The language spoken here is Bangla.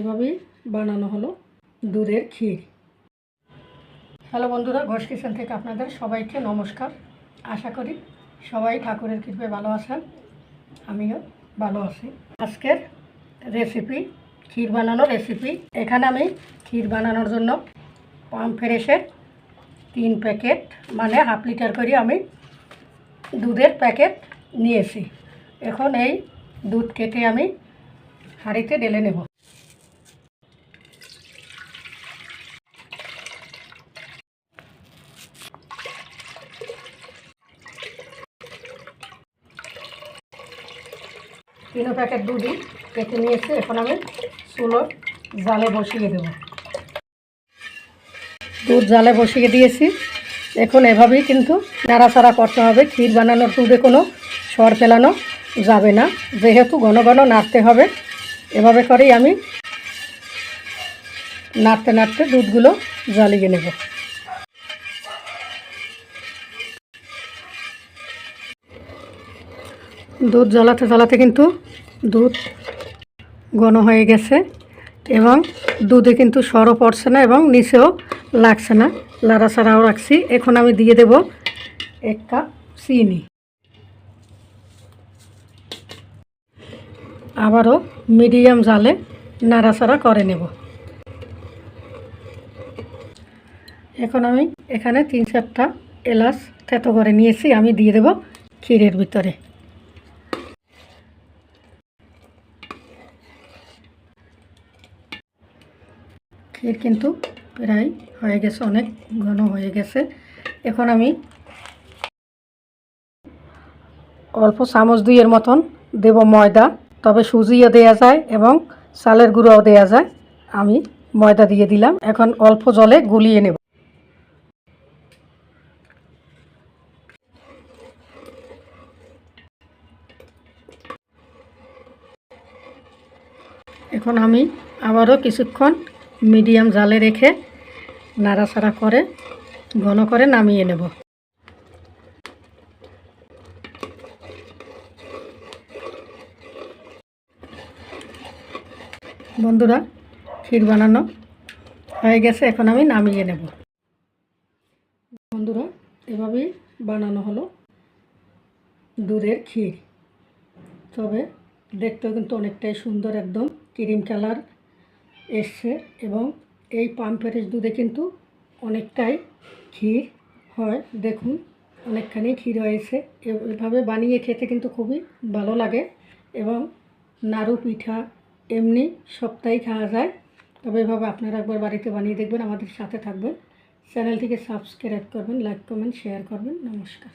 এভাবেই বানানো হলো দুধের ক্ষীর। হ্যালো বন্ধুরা, ঘোষ কিচেন থেকে আপনাদের সবাইকে নমস্কার। আশা করি সবাই ঠাকুরের কৃপে ভালো আছেন, আমিও ভালো আছি। আজকের রেসিপি ক্ষীর বানানোর রেসিপি এখানে আমি ক্ষীর বানানোর জন্য পাম ফ্রেশের তিন প্যাকেট মানে হাফ লিটার করে আমি দুধের প্যাকেট নিয়েছি। এখন এই দুধ কেটে আমি হাঁড়িতে ঢেলে নেব। তিন প্যাকেট দুধই কেটে নিয়েছি এখন আমি চুলোর জালে বসিয়ে দেব। দুধ জালে বসিয়ে দিয়েছি। এখন এভাবেই কিন্তু নাড়াচাড়া করতে হবে। ক্ষীর বানানোর দুধে কোনো সর ফেলানো যাবে না। যেহেতু ঘন ঘন নাড়তে হবে, এভাবে করেই আমি নাড়তে নাড়তে দুধগুলো জ্বালিয়ে নেব। দুধ জ্বালাতে জ্বালাতে কিন্তু দুধ ঘন হয়ে গেছে এবং দুধে কিন্তু সরও পড়ছে না এবং নিচেও লাগছে না। লাড়াচাড়াও রাখছি। এখন আমি দিয়ে দেব এক কাপ চিনি। আবারও মিডিয়াম জালে নাড়াচাড়া করে নেব। এখন আমি এখানে তিন চারটা এলাচ থেতো করে নিয়েছি। আমি দিয়ে দেব ক্ষীরের ভিতরে। ক্ষীর কিন্তু প্রায় হয়ে গেছে, অনেক ঘন হয়ে গেছে। এখন আমি অল্প চামচ দুইয়ের মতন দেব ময়দা, তবে সুজিও দেওয়া যায় এবং চালের গুঁড়োও দেওয়া যায়। আমি ময়দা দিয়ে দিলাম, এখন অল্প জলে গুলিয়ে নেব। এখন আমি আবারও কিছুক্ষণ মিডিয়াম জালে রেখে নাড়াচাড়া করে, ঘন করে নামিয়ে নেব। বন্ধুরা, ক্ষীর বানানো হয়ে গেছে, এখন আমি নামিয়ে নেব। বন্ধুরা, এভাবেই বানানো হলো দুধের ক্ষীর। তবে দেখতেও কিন্তু অনেকটাই সুন্দর, একদম ক্রিম কালার এসছে এবং এই পাম্পের দুধে কিন্তু অনেকটাই ক্ষীর হয়। দেখুন, অনেকখানি ক্ষীর হয়েছে। এভাবে বানিয়ে খেতে কিন্তু খুবই ভালো লাগে এবং নাড়ু, পিঠা এমনি সপ্তাহে খাওয়া যায়। তবে এভাবে আপনারা একবার বাড়িতে বানিয়ে দেখবেন, আমাদের সাথে থাকবেন। চ্যানেলটিকে সাবস্ক্রাইব করবেন, লাইক কমেন্ট শেয়ার করবেন। নমস্কার।